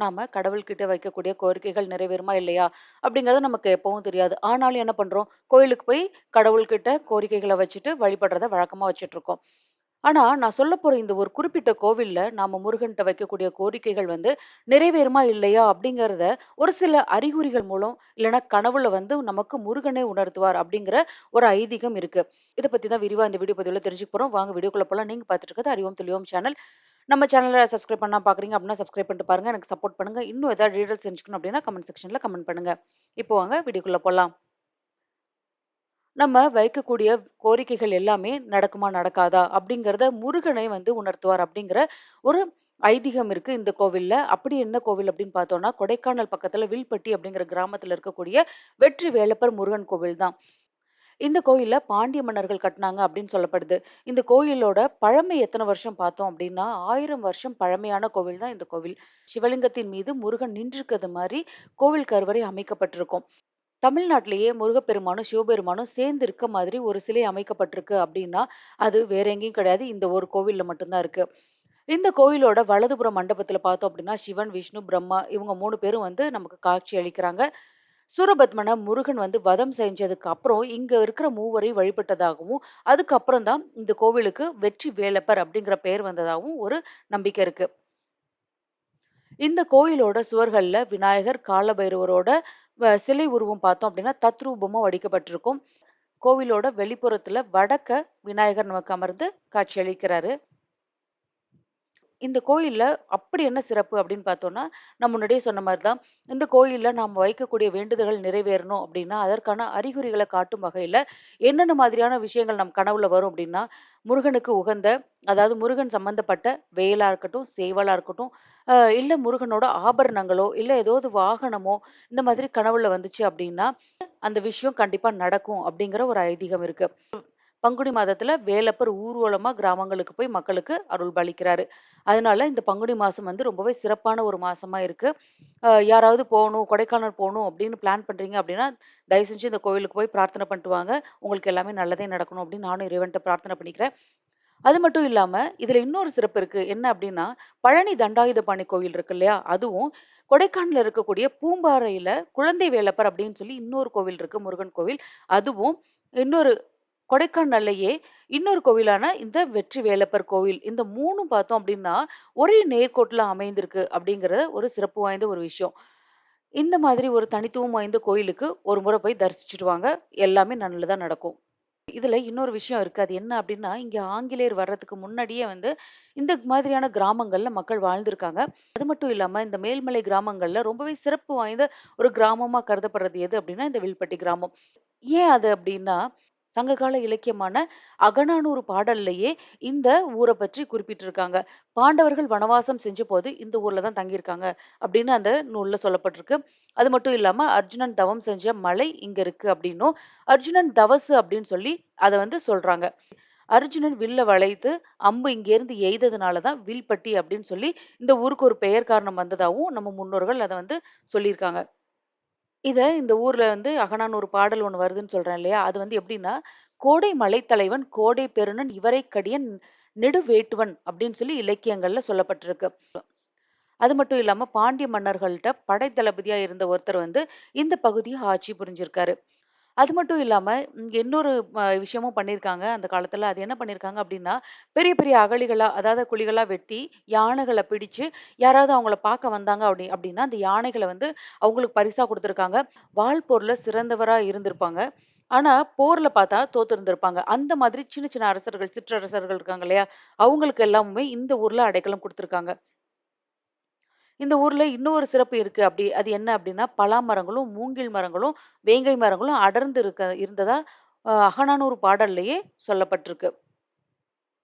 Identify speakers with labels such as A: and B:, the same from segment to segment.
A: நாம கடவுள்கிட்ட வைக்கக்கூடிய கோரிக்கைகள் நிறைவேறுமா இல்லையா? அப்படிங்கிறது நமக்கு எப்பவும் தெரியாது. ஆனாலும் என்ன பண்றோம்? கோயிலுக்கு போய் கடவுள்கிட்ட கோரிக்கைகளை வச்சுட்டு வழிபடுறத வழக்கமா வச்சுட்டு இருக்கோம் ஆனா, நான் சொல்லப்போற இந்த ஒரு குறிப்பிட்ட கோவில்ல நாம முருகன்ட்ட வைக்கக்கூடிய கோரிக்கைகள் வந்து நிறைவேறுமா இல்லையா? அப்படிங்கிறத ஒரு சில அறிகுறிகள் மூலம், இல்லைன்னா கனவுல வந்து நமக்கு முருகனே உணர்த்துவார் அப்படிங்கிற ஒரு ஐதீகம் இருக்கு. இதை பத்தி தான் விரிவா இந்த வீடியோ பதிவுல தெரிஞ்சுக்க போறோம். வாங்க வீடியோக்குள்ள போலாம். நீங்க பார்த்துட்டு இருக்கிறது அறிவோம் தெளிவோம் சேனல். நம்ம சேனல சப்ஸ்கிரைப் பண்ணால் பார்க்குறீங்க அப்படின்னா, சப்ஸ்கிரைப் பண்ணிட்டு பாருங்க. எனக்கு சப்போர்ட் பண்ணுங்க. இன்னும் ஏதாவது டீடைல்ஸ் தெரிஞ்சுக்கணும் அப்படின்னா, கமெண்ட் செக்ஷனில் கமெண்ட் பண்ணுங்க. இப்போ வாங்க வீடியோக்குள்ளே போலாம். நம்ம வைக்கக்கூடிய கோரிக்கைகள் எல்லாமே நடக்குமா, நடக்காதா அப்படிங்கிறத முருகனை வந்து உணர்த்துவார் அப்படிங்கிற ஒரு ஐதீகம் இருக்கு இந்த கோவில்ல. அப்படி என்ன கோவில் அப்படின்னு பார்த்தோம்னா, கொடைக்கானல் பக்கத்துல வில்பட்டி அப்படிங்கிற கிராமத்துல இருக்கக்கூடிய வெற்றி வேலப்பர் முருகன் கோவில் தான். இந்த கோயில பாண்டிய மன்னர்கள் கட்டினாங்க அப்படின்னு சொல்லப்படுது. இந்த கோயிலோட பழமை எத்தன வருஷம் பார்த்தோம் அப்படின்னா, 1000 வருஷம் பழமையான கோவில் தான் இந்த கோவில். சிவலிங்கத்தின் மீது முருகன் நின்றிருக்கிறது மாரி கோவில் கருவறை அமைக்கப்பட்டிருக்கும். தமிழ்நாட்டிலேயே முருகப்பெருமானும், சிவபெருமானும் சேர்ந்து இருக்க மாதிரி ஒரு சிலை அமைக்கப்பட்டிருக்கு அப்படின்னா, அது வேற எங்கேயும் கிடையாது. இந்த ஒரு கோவில்ல மட்டும் தான் இருக்கு. இந்த கோயிலோட வலதுபுற மண்டபத்துல பார்த்தோம் அப்படின்னா, சிவன், விஷ்ணு, பிரம்மா இவங்க 3 பேரும் வந்து நமக்கு காட்சி அளிக்கிறாங்க. சூரபத்மன முருகன் வந்து வதம் செஞ்சதுக்கு அப்புறம், இங்க இருக்கிற மூவரையும் வழிபட்டதாகவும், அதுக்கப்புறம் தான் இந்த கோவிலுக்கு வெற்றி வேலப்பர் அப்படிங்கிற பெயர் வந்ததாகவும் ஒரு நம்பிக்கை இருக்கு. இந்த கோயிலோட சுவர்கள்ல விநாயகர், காலபைரவரோட வ சிலை உருவம் பார்த்தோம் அப்படின்னா, தத்ரூபமா வடிக்கப்பட்டிருக்கும். கோவிலோட வெளிப்புறத்துல வடக்க விநாயகர் நமக்கு அமர்ந்து காட்சியளிக்கிறாரு. இந்த கோயில்ல அப்படி என்ன சிறப்பு அப்படின்னு பார்த்தோம்னா, நான் முன்னாடியே சொன்ன மாரி தான். இந்த கோயில்ல நாம் வைக்கக்கூடிய வேண்டுதல்கள் நிறைவேறணும் அப்படின்னா, அதற்கான அறிகுறிகள காட்டும் வகையில என்னென்ன மாதிரியான விஷயங்கள் நம் கனவுல வரும் அப்படின்னா, முருகனுக்கு உகந்த அதாவது முருகன் சம்பந்தப்பட்ட வேலா இருக்கட்டும், சேவலா இருக்கட்டும், அ இல்ல முருகனோட ஆபரணங்களோ, இல்ல ஏதாவது வாகனமோ இந்த மாதிரி கனவுல வந்துச்சு அப்படின்னா, அந்த விஷயம் கண்டிப்பா நடக்கும் அப்படிங்கிற ஒரு ஐதீகம் இருக்கு. பங்குனி மாதத்துல வேலப்பர் ஊர்வலமா கிராமங்களுக்கு போய் மக்களுக்கு அருள் அருள்பாலிக்கிறாரு. அதனால இந்த பங்குனி மாசம் வந்து ரொம்பவே சிறப்பான ஒரு மாசமா இருக்கு. யாராவது போகணும் கொடைக்கானல் போகணும் அப்படின்னு பிளான் பண்றீங்க அப்படின்னா, தயவு செஞ்சு இந்த கோவிலுக்கு போய் பிரார்த்தனை பண்ணிட்டு வாங்க. உங்களுக்கு எல்லாமே நல்லதே நடக்கணும் அப்படின்னு நானும் இறைவன்ட்ட பிரார்த்தனை பண்ணிக்கிறேன். அது மட்டும் இல்லாம, இதுல இன்னொரு சிறப்பு இருக்கு. என்ன அப்படின்னா, பழனி தண்டாயுதபாணி கோவில் இருக்கு இல்லையா? அதுவும் கொடைக்கானல்ல இருக்கக்கூடிய பூம்பாறையில குழந்தை வேலப்பர் அப்படின்னு சொல்லி இன்னொரு கோவில் இருக்கு, முருகன் கோவில். அதுவும் இன்னொரு கொடைக்கானல்லையே இன்னொரு கோவிலான இந்த வெற்றி வேலப்பர் கோவில். இந்த மூணும் பார்த்தோம் அப்படின்னா, ஒரே நேர்கோட்டுல அமைந்திருக்கு அப்படிங்கிறது ஒரு சிறப்பு வாய்ந்த ஒரு விஷயம். இந்த மாதிரி ஒரு தனித்துவம் வாய்ந்த கோயிலுக்கு ஒரு முறை போய் தரிசிச்சுட்டு வாங்க. எல்லாமே நல்லதா நடக்கும். இதுல இன்னொரு விஷயம் இருக்கு. அது என்ன அப்படின்னா, இங்க ஆங்கிலேயர் வர்றதுக்கு முன்னாடியே வந்து இந்த மாதிரியான கிராமங்கள்ல மக்கள் வாழ்ந்திருக்காங்க. அது மட்டும் இல்லாம இந்த மேல்மலை கிராமங்கள்ல ரொம்பவே சிறப்பு வாய்ந்த ஒரு கிராமமா கருதப்படுறது எது அப்படின்னா, இந்த வில்பட்டி கிராமம். ஏன் அது அப்படின்னா, சங்ககால இலக்கியமான அகநானூறு பாடல்லையே இந்த ஊரை பற்றி குறிப்பிட்டிருக்காங்க. பாண்டவர்கள் வனவாசம் செஞ்சபோது இந்த ஊர்ல தான் தங்கியிருக்காங்க அப்படின்னு அந்த நூல்ல சொல்லப்பட்டிருக்கு. அது மட்டும் இல்லாம அர்ஜுனன் தவம் செஞ்ச மலை இங்க இருக்கு அப்படின்னும், அர்ஜுனன் தவசு அப்படின்னு சொல்லி அதை வந்து சொல்றாங்க. அர்ஜுனன் வில்ல வளைத்து அம்பு இங்கேருந்து எய்ததுனால தான் வில்பட்டி அப்படின்னு சொல்லி இந்த ஊருக்கு ஒரு பெயர் காரணம் வந்ததாகவும் நம்ம முன்னோர்கள் அதை வந்து சொல்லியிருக்காங்க. இத இந்த ஊர்ல வந்து அகநானூறு பாடல் ஒண்ணு வருதுன்னு சொல்றேன் இல்லையா? அது வந்து எப்படின்னா, "கோடை மலைத்தலைவன் கோடை பெருநன் இவரைக் கடியன் நெடுவேட்டுவன்" அப்படின்னு சொல்லி இலக்கியங்கள்ல சொல்லப்பட்டிருக்கு. அது மட்டும் இல்லாம பாண்டிய மன்னர்கள்ட்ட படை தளபதியா இருந்த ஒருத்தர் வந்து இந்த பகுதிய ஆட்சி புரிஞ்சிருக்காரு. அது மட்டும் இல்லாம இங்க இன்னொரு அ விஷயமும் பண்ணியிருக்காங்க அந்த காலத்துல. அது என்ன பண்ணியிருக்காங்க அப்படின்னா, பெரிய பெரிய அகழிகளா அதாவது குழிகளா வெட்டி யானைகள பிடிச்சு யாராவது அவங்கள பார்க்க வந்தாங்க அப்படி அப்படின்னா, அந்த யானைகள வந்து அவங்களுக்கு பரிசா குடுத்துருக்காங்க. வாள் போர்ல சிறந்தவரா இருந்திருப்பாங்க. ஆனா, போர்ல பார்த்தா தோத்திருந்திருப்பாங்க. அந்த மாதிரி சின்ன சின்ன அரசர்கள், சிற்றரசர்கள் இருக்காங்க இல்லையா? அவங்களுக்கு எல்லாமுமே இந்த ஊர்ல அடைக்கலம் குடுத்துருக்காங்க. இந்த ஊர்ல இன்னொரு சிறப்பு இருக்கு. அப்படி அது என்ன அப்படின்னா, பலா மரங்களும், மூங்கில் மரங்களும், வேங்கை மரங்களும் அடர்ந்து இருக்க இருந்ததா அ அகநானூறு பாடல்லையே சொல்லப்பட்டிருக்கு.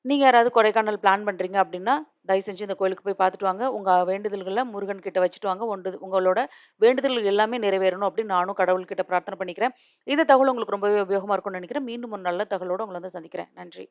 A: நீங்க யாராவது கொடைக்கானல் பிளான் பண்றீங்க அப்படின்னா, தயவு செஞ்சு இந்த கோயிலுக்கு போய் பார்த்துட்டு வாங்க. உங்க வேண்டுதல்களை முருகன் கிட்ட வச்சுட்டு வாங்க. ஒன்று உங்களோட வேண்டுதல்கள் எல்லாமே நிறைவேறணும் அப்படின்னு நானும் கடவுள்கிட்ட பிரார்த்தனை பண்ணிக்கிறேன். இந்த தகவல் உங்களுக்கு ரொம்பவே உபயோகமா இருக்கும்னு நினைக்கிறேன். மீண்டும் ஒரு நல்ல தகவலோட உங்களை வந்து சந்திக்கிறேன். நன்றி.